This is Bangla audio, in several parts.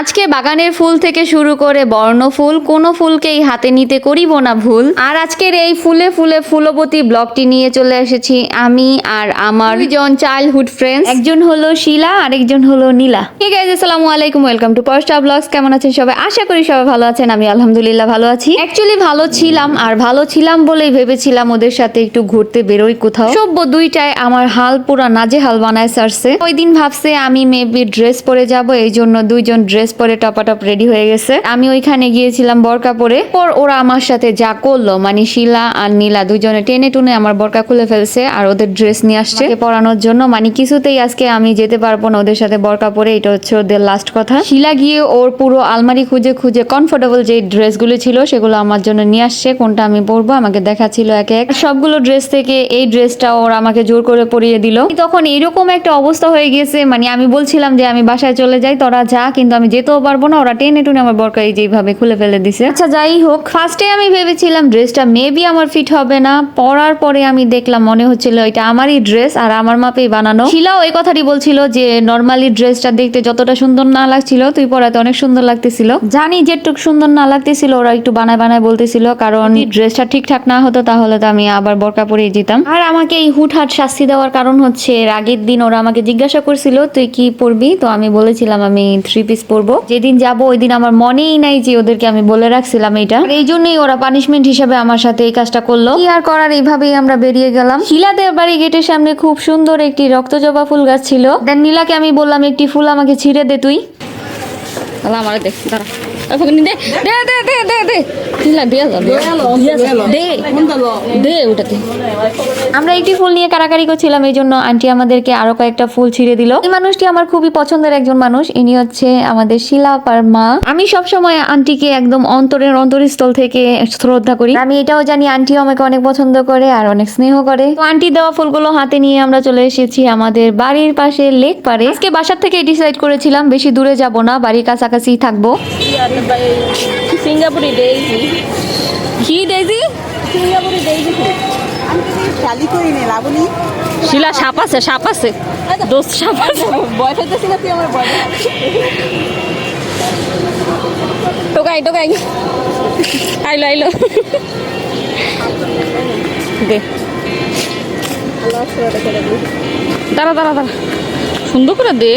আজকে বাগানের ফুল থেকে শুরু করে বর্ণফুল কোনো ফুলকেই হাতে নিতে করিব না ভুল। আর আজকের এই ফুলে ফুলে ফুলবতী ব্লগটি নিয়ে চলে এসেছি আমি আর আমার দুজন চাইল্ডহুড ফ্রেন্ডস একজন হলো শিলা, আরেকজন হলো নীলা। ঠিক আছে আসসালামু আলাইকুম ওয়েলকাম টু পার্স্টা ব্লগস কেমন আছেন সবাই? আশা করি সবাই ভালো আছেন, আমি আলহামদুলিল্লাহ ভালো আছি। অ্যাকচুয়ালি ভালো ছিলাম আর ভালো ছিলাম বলেই ভেবেছিলাম ওদের সাথে একটু ঘুরতে বেরোই কোথাও। সভ্য দুইটায় আমার হাল পুরা নাজে হাল বানায় সারছে। ওই দিন ভাবছে আমি মেবি ড্রেস পরে যাব এই জন্য দুইজন ড্রেস পরে টপাটপ রেডি হয়ে গেছে। আমি ওইখানে গিয়েছিলাম বরকা পরে। পর ওরা আমার সাথে যা করল মানে শিলা আর নীলা দুজনে টেনে টুনে আমার বরকা খুলে ফেলছে আর ওদের ড্রেস নিয়ে আসছে। পরানোর জন্য মানে কিছুতেই আজকে আমি যেতে পারব না ওদের সাথে বরকা পরে, এটা হচ্ছে ওদের লাস্ট কথা। শিলা গিয়ে ওর পুরো আলমারি খুঁজে খুঁজে কমফোর্টেবল যে ড্রেসগুলো ছিল, সেগুলো আমার জন্য নিয়ে আসছে। কোনটা আমি পরবো, আমাকে দেখাচ্ছিল এক এক। সবগুলো ড্রেস থেকে এই ড্রেসটা ওর আমাকে জোর করে পরিয়ে দিল। তখন এরকম একটা অবস্থা হয়ে গেছে মানে আমি বলছিলাম যে আমি বাসায় চলে যাই, তোরা যা, কিন্তু আমি যেতেও পারব না। ওরা টেনে টুনে আমার বরকারি যেভাবে খুলে ফেলে দিছে। আচ্ছা যাই হোক ফার্স্টে আমি ভেবেছিলাম ড্রেসটা মেবি আমার ফিট হবে না। পরার পরে আমি দেখলাম মনে হচ্ছিল এটা আমারই ড্রেস আর আমার মাপেই বানানো। শিলাও এই কথাটি বলছিল যে নর্মালি ড্রেসটা দেখতে যতটা সুন্দর না লাগছিল তুই পরাতে অনেক সুন্দর লাগতেছিল। জানি যেটুক সুন্দর না লাগতেছিল ওরা একটু বানায় বানায় বলতেছিল কারণ ড্রেসটা ঠিকঠাক না হতো তাহলে তো আমি আবার বরকা পরেই যেতাম। আর আমাকে এই হুটহাট শাস্তি দেওয়ার কারণ হচ্ছে এর আগের দিন ওরা আমাকে জিজ্ঞাসা করছিল তুই কি পরবি? তো আমি বলেছিলাম আমি থ্রি পিস পরবো। যেদিন যাব ওই দিন আমার মনেই নাই যে ওদেরকে আমি বলে রাখছিলাম এটা। এই জন্যই ওরা পানিশমেন্ট হিসাবে আমার সাথে এই কাজটা করল। কি আর করার, এইভাবেই আমরা বেরিয়ে গেলাম। শিলাদের বাড়ি গেটের সামনে খুব সুন্দর একটি রক্তজবা ফুল গাছ ছিল। দেন নীলাকে আমি বললাম, একটি ফুল আমাকে ছিঁড়ে দে তুই। তাহলে আমার দেখ, দাঁড়া। ফকিনি দে দে দে দে দে। দে দিলা দিয়া যা দে দে ওটাতে। আমরা একটি ফুল নিয়ে কারাকারি করছিলাম এই জন্য আন্টি আমাদেরকে আরও কয়েকটা ফুল ছিঁড়ে দিল। এই মানুষটি আমার খুবই পছন্দের একজন মানুষ ইনি হচ্ছে আমাদের শিলা আপার মা। আমি সবসময় আন্টিকে একদম অন্তরের অন্তরস্থল থেকে শ্রদ্ধা করি। আমি এটাও জানি আন্টিও আমাকে অনেক পছন্দ করে আর অনেক স্নেহ করে। তো আন্টি দেওয়া ফুলগুলো হাতে নিয়ে আমরা চলে এসেছি আমাদের বাড়ির পাশে লেক পারে। আজকে বাসার থেকে ডিসাইড করেছিলাম বেশি দূরে যাব না বাড়ির কাছাকাছি থাকব। সিঙ্গাপুরি ডেইজি কি ডেইজি সিঙ্গাপুরে দেখি আমি শালি করি নি লাবণী? শিলা সাপ আছে সাপ আছে। দোস্ত সাপ আছে। বয় ফেলতেছি না তুই আমার বয় টোকাই টোকাই। আইলো আইলো। দে। দাঁড়া দাঁড়া দাঁড়া। সুন্দর করে দে।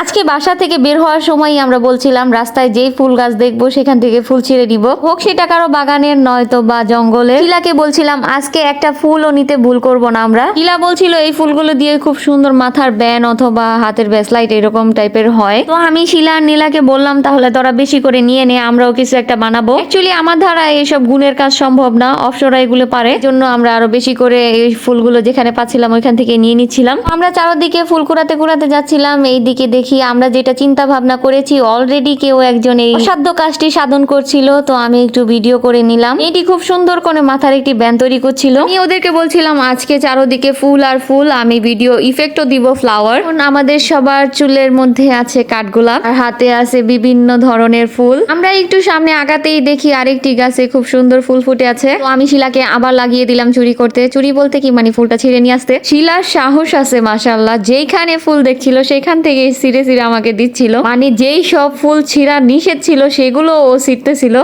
আজকে বাসা থেকে বের হওয়ার সময় আমরা বলছিলাম, রাস্তায় যেই ফুল গাছ দেখব সেখান থেকে ফুল ছিঁড়ে নিব। হোক সেটা কারও বাগানের নয়তো বা জঙ্গলে শিলাকে বলছিলাম, আজকে একটা ফুলও নিতে ভুল করব না আমরা। শিলা বলছিল, এই ফুলগুলো দিয়ে খুব সুন্দর মাথার ব্যান অথবা হাতের ব্যাসলাইট এরকম টাইপের হয়। তো আমি শিলা আর নীলাকে বললাম, তাহলে তোরা বেশি করে নিয়ে নে, আমরাও কিছু একটা বানাবো। অ্যাকচুয়ালি আমার দ্বারা এইসব গুণের কাজ সম্ভব না, অপসরা এগুলো পারে। জন্য আমরা আরও বেশি করে এই ফুলগুলো যেখানে পাচ্ছিলাম ওইখান থেকে নিয়ে নিচ্ছিলাম। আমরা চারদিকে ফুল কুড়াতে কুড়াতে যাচ্ছিলাম এই দিকে দেখি, আমরা যেটা চিন্তা ভাবনা করেছি অলরেডি কেউ একজন এই অসাধ্য কাজটি সাধন করছিল, তো আমি একটু ভিডিও করে নিলাম। এটি খুব সুন্দর করে মাথার একটি ব্যান তৈরি করছিল। আমি ওদেরকে বলছিলাম, আজকে চারোদিকে ফুল আর ফুল, আমি ভিডিও ইফেক্টও দিব ফ্লাওয়ার আমাদের সবার চুলের মধ্যে আছে কাঠগোলাপ, আর হাতে আছে বিভিন্ন ধরনের ফুল। আমরা একটু সামনে আগাতেই দেখি আরেকটি গাছে খুব সুন্দর ফুল ফুটে আছে। তো আমি শিলাকে আবার লাগিয়ে দিলাম চুরি করতে। চুরি বলতে কি মানে ফুলটা ছিঁড়ে নিয়ে আসতে? শিলার সাহস আছে মাসাল্লাহ যেইখানে ফুল দেখছিল, সেখান থেকে ছিঁড়ে ছিঁড়ে আমাকে দিচ্ছিল। মানে যেই সব ফুল ছিঁড়া নিষেধ ছিল সেগুলো ও ছিঁড়তেছিল।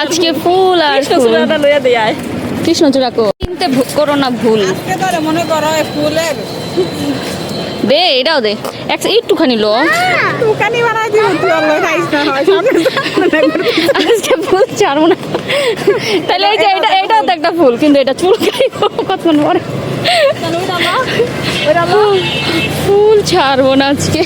আজকে ফুল আর ফুল। কৃষ্ণচূড়া কো করো না ভুল। মনে করো ফুলের দে এটাও দে। এক একটুখানি লো। টুকানি বানাই দিব তুই খাইস না হয় আজকে ফুল ছাড়বো না। তাহলে এই যে এটা এটাও তো একটা ফুল কিন্তু এটা চুলকাই কতক্ষণ পরে ফুল ছাড়বো না আজকে।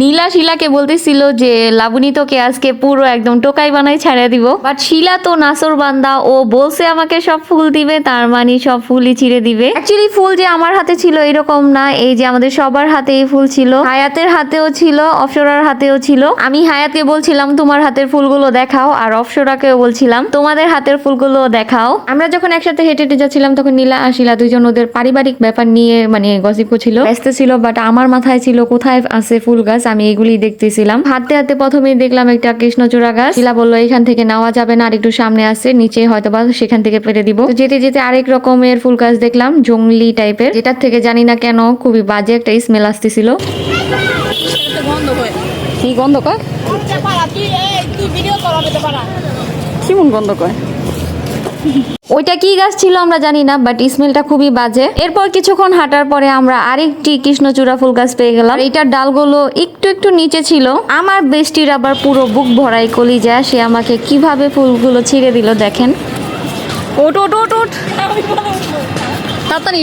নীলা শিলাকে বলতেছিল যে, লাবণী তোকে আজকে পুরো একদম টোকাই বানাই ছাড়া দিব। বাট শিলা তো নাসর বান্দা, ও বলছে আমাকে সব ফুল দিবে, তার মানে সব ফুলই ছিঁড়ে দিবে। অ্যাকচুয়ালি ফুল যে আমার হাতে ছিল এরকম না, এই যে আমাদের সবার হাতে এই ফুল ছিল। হায়াতের হাতেও ছিল, অপসরার হাতেও ছিল। আমি হায়াতকে বলছিলাম, তোমার হাতের ফুলগুলো দেখাও। আর অপসরাকেও বলছিলাম, তোমাদের হাতের ফুলগুলো দেখাও। আমরা যখন একসাথে হেঁটে হেঁটে যাচ্ছিলাম, তখন নীলা আর শিলা দুজন ওদের পারিবারিক ব্যাপার নিয়ে মানে গসিপ ছিল ব্যস্ত ছিল বাট আমার মাথায় ছিল, কোথায় আছে ফুল গাছ? আমি এগুলি দেখতেছিলাম। হাতে হাতে প্রথমে দেখলাম একটা কৃষ্ণচূড়া গাছ। শিলা বলল এখান থেকে নেওয়া যাবে না আর একটু সামনে আছে নিচে হয়তো বা সেখান থেকে পেরে দিব। যেতে যেতে আরেক রকমের ফুল গাছ দেখলাম জংলি টাইপের। যেটার থেকে জানি না কেন খুবই বাজে একটা স্মেল আসতেছিল। কি গন্ধ কয়? কেমন গন্ধ কয়? ওইটা কি গাছ ছিল আমরা জানি না বাট স্মেলটা খুবই বাজে। এরপর কিছুক্ষণ হাঁটার পরে আমরা আরেকটি কৃষ্ণচূড়া ফুল গাছ পেয়ে গেলাম। এটার ডালগুলো একটু একটু নিচে ছিল। আমার বেষ্টির আবার পুরো বুক ভরাই কলি যায় সে আমাকে কীভাবে ফুলগুলো ছিঁড়ে দিল দেখেন। ওট ওট ওট ওট। তাড়াতাড়ি।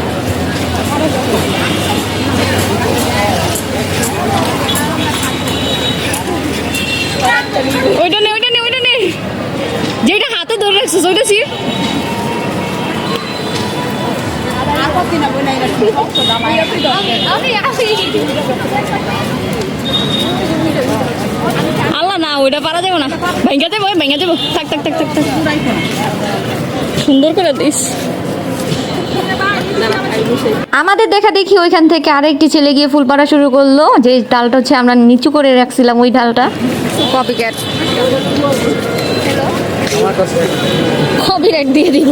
ওইটা নে ওইটা নে ওইটা নে। যেটা হাতে ধরে রাখছিস, ওইটা ছিড়। আল্লাহ, না, ওইটা পারা যাব না। ভেঙে যাব ভেঙে যাব। থাক থাক থাক থাক থাক। সুন্দর করে দিস। আমাদের দেখা দেখি ওইখান থেকে আরেকটি ছেলে গিয়ে ফুল পাড়া শুরু করল। যে ডালটা হচ্ছে আমরা নিচু করে রাখছিলাম ওই ডালটা। কপি ক্যাট কপি রাইট দিয়ে দিব।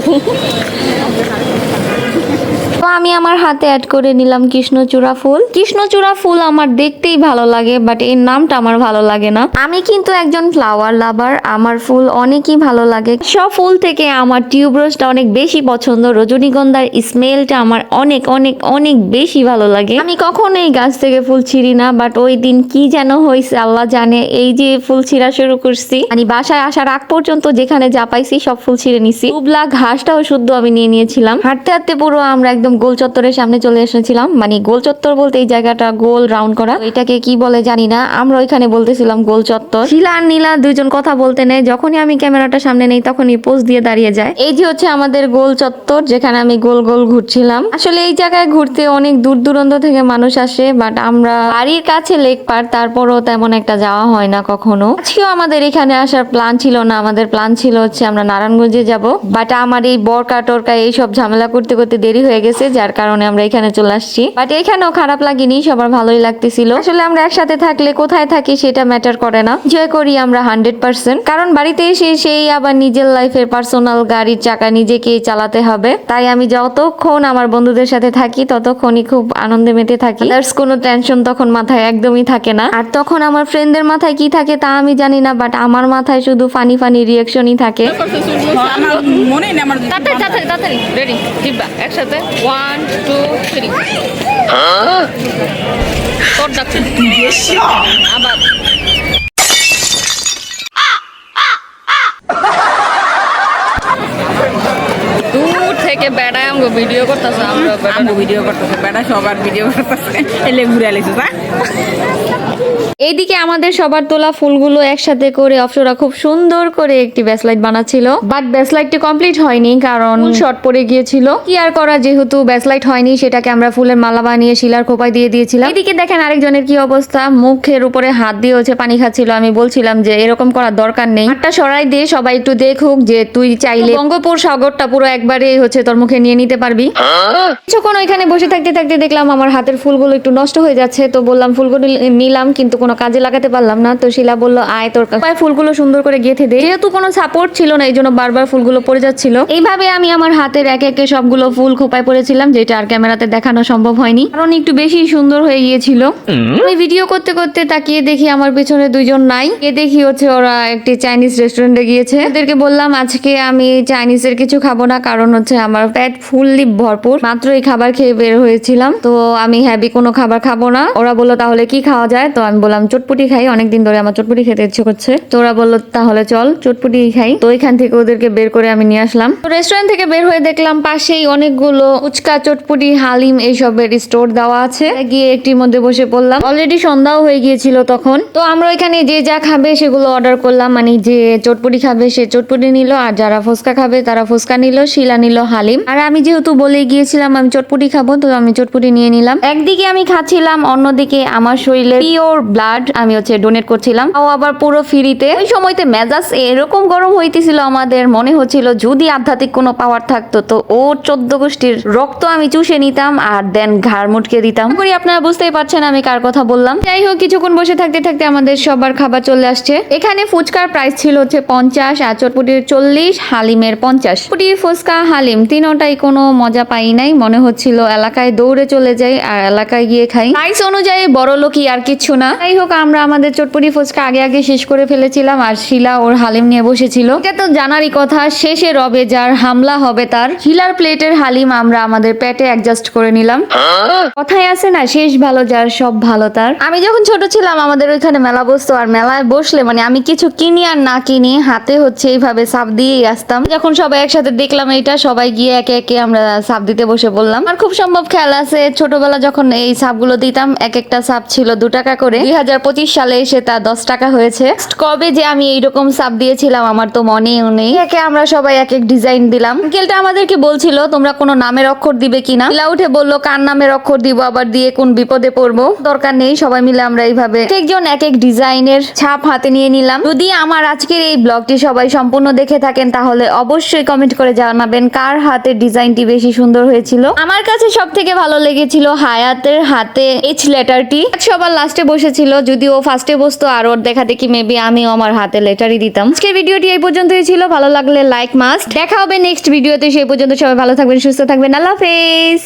তো আমি আমার হাতে অ্যাড করে নিলাম কৃষ্ণচূড়া ফুল। কৃষ্ণচূড়া ফুল আমার দেখতেই ভালো লাগে বাট এর নামটা আমার ভালো লাগে না। আমি কিন্তু একজন ফ্লাওয়ার লাভার আমার ফুল অনেকই ভালো লাগে। সব ফুল থেকে আমার টিউবরোজটা অনেক বেশি পছন্দ, রজনীগন্ধার স্মেলটা আমার অনেক অনেক অনেক বেশি ভালো লাগে। আমি কখনো এই গাছ থেকে ফুল ছিঁড়ি না বাট ওই দিন কি যেন হয়েছে, আল্লাহ জানে। এই যে ফুল ছিঁড়া শুরু করছি মানে বাসায় আসার আগ পর্যন্ত যেখানে যা পাইছি সব ফুল ছিঁড়ে নিছি। উবলা ঘাসটাও শুদ্ধ আমি নিয়ে নিয়েছিলাম। হাঁটতে হাঁটতে পুরো আমরা একদম গোল চত্বরের সামনে চলে এসেছিলাম। মানে গোল চত্বর বলতে এই জায়গাটা গোল রাউন্ড করা। এটাকে কি বলে জানি না। আমরা ওইখানে বলতেছিলাম গোল চত্বর। শিলা আর নীলা দুইজন কথা বলতে নেই যখনই আমি ক্যামেরাটা সামনে নেই, তখনই পোজ দিয়ে দাঁড়িয়ে যায়। এই যে হচ্ছে আমাদের গোল চত্বর, যেখানে আমি গোল গোল ঘুরছিলাম। আসলে এই জায়গায় ঘুরতে অনেক দূর দূরান্ত থেকে মানুষ আসে বাট আমরা বাড়ির কাছে লেক পার, তারপরও তেমন একটা যাওয়া হয় না কখনো। আজকেও আমাদের এখানে আসার প্ল্যান ছিল না। আমাদের প্ল্যান ছিল হচ্ছে আমরা নারায়ণগঞ্জে যাব। বাট আমার এই বরকা টরকা এইসব ঝামেলা করতে করতে দেরি হয়ে গেছে। যার কারণে আমরা এখানে চলে আসছি। বাট এখানেও খারাপ লাগেনি সবার ভালোই লাগতেছিল। আসলে আমরা একসাথে থাকলে কোথায় থাকি সেটা ম্যাটার করে না। এনজয় করি আমরা হান্ড্রেড পার্সেন্ট কারণ বাড়িতে এসে সেই আবার নিজের লাইফের পার্সোনাল গাড়ির চাকা নিজেকেই চালাতে হবে। তাই আমি যতক্ষণ আমার বন্ধুদের সাথে থাকি ততক্ষণই খুব আনন্দে মেতে থাকি। আদার্স কোনো টেনশন তখন মাথায় একদমই থাকে না। আর তখন আমার ফ্রেন্ডদের মাথায় কি থাকে তা আমি জানি না বাট আমার মাথায় শুধু ফানি ফানি রিয়াকশনই থাকে। আমার মনে নেই আমার তাড়াতাড়ি তাড়াতাড়ি তাড়াতাড়ি। রেডি জিব্বা একসাথে? ওয়ান টু থ্রি তোর যাচ্ছে আবার দূর থেকে বেড়ায় আমাকে ভিডিও করতেছে আমরা বেড়া ভিডিও করতেছে বেটা সবার ভিডিও করতেছে। এলে ঘুরে এইদিকে আমাদের সবার তোলা ফুলগুলো একসাথে করে অপসরা খুব সুন্দর করে একটি ব্যাসলাইট বানাচ্ছিল। বাট ব্যাসলাইটটি কমপ্লিট হয়নি কারণ শর্ট পড়ে গিয়েছিল। কি আর করা যেহেতু ব্যাসলাইট হয়নি সেটাকে আমরা ফুলের মালা বানিয়ে শিলার খোপায় দিয়ে দিয়েছিলাম। এদিকে দেখেন আরেকজনের কি অবস্থা মুখের উপরে হাত দিয়ে হচ্ছে পানি খাচ্ছিল। আমি বলছিলাম যে এরকম করার দরকার নেই। হাতটা সরাই দিয়ে সবাই একটু দেখুক যে তুই চাইলে বঙ্গোপসাগরটা পুরো একবারে হচ্ছে তোর মুখে নিয়ে নিতে পারবি? কিছুক্ষণ ওইখানে বসে থাকতে থাকতে দেখলাম আমার হাতের ফুলগুলো একটু নষ্ট হয়ে যাচ্ছে। তো বললাম ফুলগুলো নিলাম কিন্তু কোনো কাজে লাগাতে পারলাম না। তো শিলা বলল আয় তোর পায়ে ফুলগুলো সুন্দর করে গেঁথে দে। যেহেতু কোনো সাপোর্ট ছিল না এই জন্য বারবার ফুলগুলো পড়ে যাচ্ছিল। এইভাবে আমি আমার হাতের একে একে সবগুলো ফুল খোপায় পড়েছিলাম যেটা আর ক্যামেরাতে দেখানো সম্ভব হয়নি। কারণ একটু বেশি সুন্দর হয়ে গিয়েছিল। আমি ভিডিও করতে করতে তাকিয়ে দেখি আমার পেছনে দুইজন নাই। এ দেখি হচ্ছে ওরা একটি চাইনিজ রেস্টুরেন্টে গিয়েছে। ওদেরকে বললাম আজকে আমি চাইনিজের কিছু খাব না কারণ হচ্ছে আমার পেট ফুললি ভরপুর। মাত্র এই খাবার খেয়ে বের হয়েছিলাম। তো আমি হ্যাভি কোনো খাবার খাব না। ওরা বলল, তাহলে কি খাওয়া যায়? তো আমি বললাম, চটপুটি খাই। অনেকদিন ধরে আমার চটপুটি খেতে ইচ্ছে করছে। তো ওরা বলল, তাহলে চল, চটপুটি খাই। তো এখান থেকে ওদেরকে বের করে আমি নিয়ে আসলাম। তো রেস্টুরেন্ট থেকে বের হয়ে দেখলাম, পাশেই অনেকগুলো ফুচকা, চটপুটি, হালিম এইসবের স্টোর দেওয়া আছে। গিয়ে একটির মধ্যে বসে পড়লাম। অলরেডি সন্ধ্যাও হয়ে গিয়েছিল তখন। তো আমরা এখানে যে যা খাবে সেগুলো অর্ডার করলাম। মানে যে চটপুটি খাবে সে চটপুটি নিল। আর যারা ফুচকা খাবে তারা ফুচকা নিল, শিলা নিল, হালিম আর আমি যেহেতু বলে গিয়েছিলাম আমি চটপুটি খাব, তো আমি চটপুটি নিয়ে নিলাম। একদিকে আমি খাচ্ছিলাম, অন্যদিকে আমার শরীরে পিওর ব্লাড আমি হচ্ছে ডোনেট করছিলাম। তাও আবার পুরো ফ্রিতে ওই সময়তে মেজাজ এরকম গরম হইতেছিল আমাদের, মনে হচ্ছিল যদি আধ্যাত্মিক কোনো পাওয়ার থাকতো, তো ও চোদ্দ গোষ্ঠীর রক্ত আমি চুষে নিতাম আর দেন ঘাড় মুটকে দিতাম। করি আপনারা বুঝতেই পারছেন আমি কার কথা বললাম। যাই হোক, কিছুক্ষণ বসে থাকতে থাকতে আমাদের সবার খাবার চলে আসছে। এখানে ফুচকার প্রাইস ছিল হচ্ছে পঞ্চাশ আর চটপুটির চল্লিশ, হালিমের পঞ্চাশ। পুটি ফুচকা, হালিম তিনোটাই কোনো মজা পাই নাই। মনে হচ্ছিল এলাকায় দৌড়ে চলে যাই আর এলাকায় গিয়ে খাই। প্রাইস অনুযায়ী বড় লোকই আর কিচ্ছু না। যাই হোক আমরা আমাদের চটপুটি ফুচকা আগে আগে শেষ করে ফেলেছিলাম আর শিলা ওর হালিম নিয়ে বসেছিল। এটা তো জানারই কথা শেষে রবে যার হামলা হবে তার শিলার প্লেটের হালিম আমরা আমাদের পেটে অ্যাডজাস্ট করে নিলাম। কথাই আছে না শেষ ভালো যার সব ভালো তার। আমি যখন ছোট ছিলাম আমাদের ওইখানে মেলা বসতো আর মেলায় বসলে মানে আমি কিছু কিনি আর না কিনি হাতে হচ্ছে এইভাবে সাপ দিয়েই আসতাম। যখন সবাই একসাথে দেখলাম এটা সবাই গিয়ে একে একে আমরা সাপ দিতে বসে বললাম আর খুব সম্ভব খেয়াল আছে, ছোটবেলা যখন এই সাপগুলো দিতাম, এক একটা সাপ ছিল দু টাকা করে। দুই হাজার পঁচিশ সালে এসে তা দশ টাকা হয়েছে। কবে যে আমি এইরকম সাপ দিয়েছিলাম, আমার তো মনেও নেই। একে আমরা সবাই এক এক ডিজাইন দিলাম। আঙ্কেলটা আমাদেরকে বলছিল, তোমরা কোনো নামের অক্ষর দিবে কিনা নীলা উঠে বলল, কার নামের অক্ষর দিব, আবার দিয়ে কোন বিপদে পড়ব? দরকার নেই, সবাই মিলে আমরা এইভাবে একজন এক এক ডিজাইনের ছাপ হাতে নিয়ে নিলাম। যদি আমার আজকের এই ব্লগটি সবাই সম্পূর্ণ দেখে থাকেন, তাহলে অবশ্যই কমেন্ট করে জানাবেন, কার হাতের ডিজাইনটি বেশি সুন্দর হয়েছিল। আমার কাছে সব থেকে ভালো লেগেছিল হায়াতের হাতে এইচ লেটারটি সবার লাস্টে বসেছিল, যদিও ফার্স্টে বসতো, আর ওর দেখা দেখি মেবি আমি আমার হাতে লেটারই দিতাম। আজকের ভিডিওটি এই পর্যন্তই ছিল, ভালো লাগলে লাইক মাস্ট দেখা হবে নেক্সট ভিডিওতে সেই পর্যন্ত সবাই ভালো থাকবেন, সুস্থ থাকবেন, আল্লাহ হাফেজ।